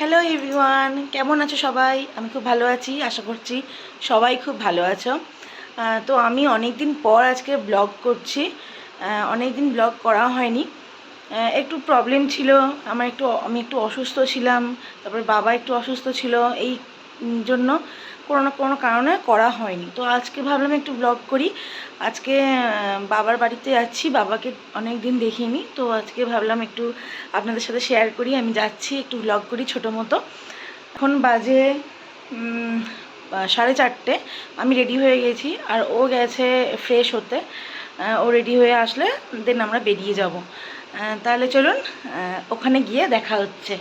Hello everyone কেমন আছো সবাই? আমি খুব ভালো আছি, আশা করছি সবাই খুব ভালো আছো। তো আমি অনেক দিন পর আজকে ব্লগ করছি। অনেক দিন ব্লগ করা হয়নি। একটু প্রবলেম ছিল। আমার একটু, আমি একটু অসুস্থ ছিলাম। তারপর বাবা একটু অসুস্থ ছিল। এই জন্য কোনো না কোনো কারণে করা হয়নি। তো আজকে ভাবলাম একটু ব্লগ করি। আজকে বাবার বাড়িতে যাচ্ছি বাবাকে অনেক দিন দেখিনি। তো আজকে ভাবলাম একটু আপনাদের সাথে শেয়ার করি। আমি যাচ্ছি একটু ব্লগ করি ছোটো মতো। এখন বাজে সাড়ে চারটে। আমি রেডি হয়ে গেছি। আর ও গেছে ফ্রেশ হতে। ও রেডি হয়ে আসলে দেন আমরা বেরিয়ে যাব। তাহলে চলুন ওখানে গিয়ে দেখা হচ্ছে।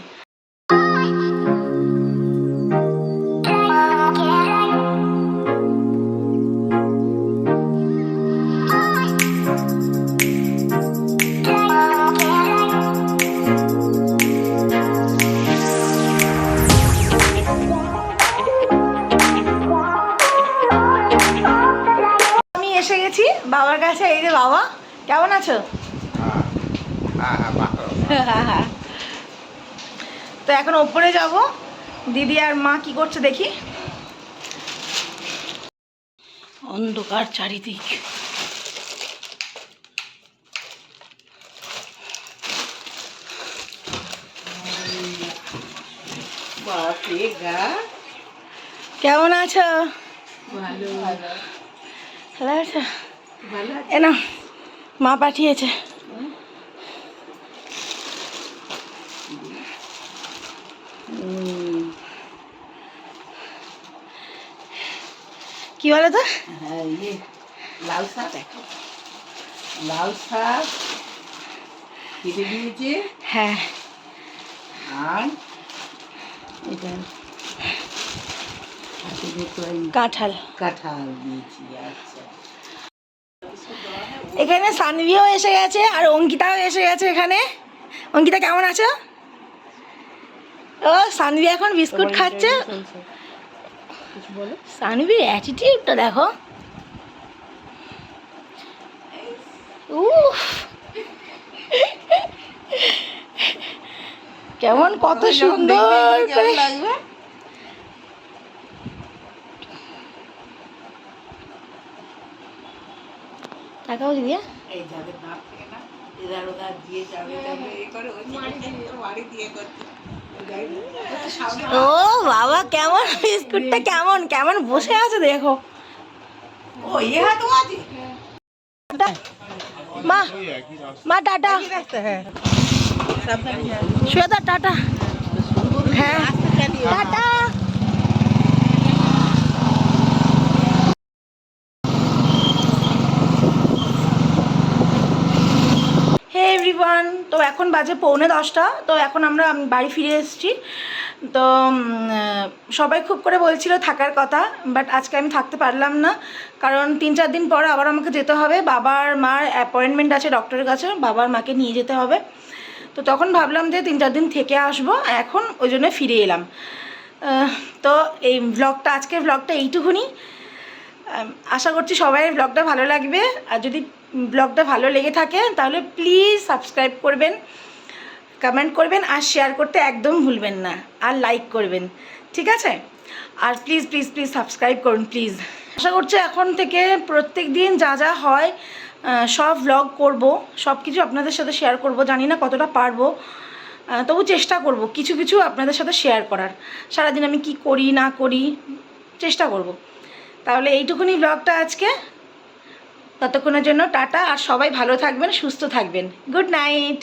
গেছি বাবার কাছে এই যে বাবা কেমন আছো? তো এখন ওপরে যাব দিদি আর মা কি করছে দেখি। অন্ধকার চারিদিক। কেমন আছো? ভালো ভালো। আছো? ভালো এ না মা পাঠিয়েছে। কি বলো তো? হ্যাঁ ইয়ে লাল শাক। লাল শাক কেটে দিয়েছে। হ্যাঁ। আর এটা কাঁঠাল। কাঁঠাল দিয়েছি আচ্ছা। এখানে সানভিও এসে গেছে আর অঙ্কিতাও এসে গেছে এখানে। অঙ্কিতা কেমন আছো? ও সানভি এখন বিস্কুট খাচ্ছে। সানভির অ্যাটিটিউডটা দেখো। কেমন কত সুন্দর লাগবে? তাকাও দিদি এই থাকে না। এদার ওদার দিয়ে যাবে যাবে এ করে ওই বাড়ি দিয়ে করছে। ও বাবা কেমন বিস্কুটটা কেমন? কেমন বসে আছে দেখো। ও ইয়ে হাত আছে? মা মা টাটা। হ্যাঁ। শ্বেতা টাটা। হ্যাঁ টাটা হে এভরিওয়ান তো এখন বাজে পৌনে দশটা, তো এখন আমরা বাড়ি ফিরে এসেছি। তো সবাই খুব করে বলছিল থাকার কথা বাট আজকে আমি থাকতে পারলাম না, কারণ তিন চার দিন পর আবার আমাকে যেতে হবে। বাবার মার অ্যাপয়েন্টমেন্ট আছে ডক্টরের কাছে, বাবার মাকে নিয়ে যেতে হবে। তো তখন ভাবলাম যে তিন চার দিন থেকে আসব, এখন ওই জন্য ফিরে এলাম। তো এই ব্লগটা আজকের ব্লগটা এইটুকুনি। আশা করছি সবাই ব্লগটা ভালো লাগবে। আর যদি ব্লগটা ভালো লেগে থাকে, তাহলে প্লিজ সাবস্ক্রাইব করবেন কমেন্ট করবেন আর শেয়ার করতে একদম ভুলবেন না, আর লাইক করবেন, ঠিক আছে? আর প্লিজ প্লিজ প্লিজ সাবস্ক্রাইব করুন প্লিজ আশা করছি এখন থেকে প্রত্যেক দিন যা যা হয় সব ব্লগ করব, সব কিছু আপনাদের সাথে শেয়ার করব, জানি না কতটা পারব তবু চেষ্টা করব কিছু কিছু আপনাদের সাথে শেয়ার করার। সারাদিন আমি কি করি, না করি, চেষ্টা করব। তাহলে এইটুকুনি ব্লগটা আজকে। ততক্ষণের জন্য টাটা আর সবাই ভালো থাকবেন সুস্থ থাকবেন। Good night.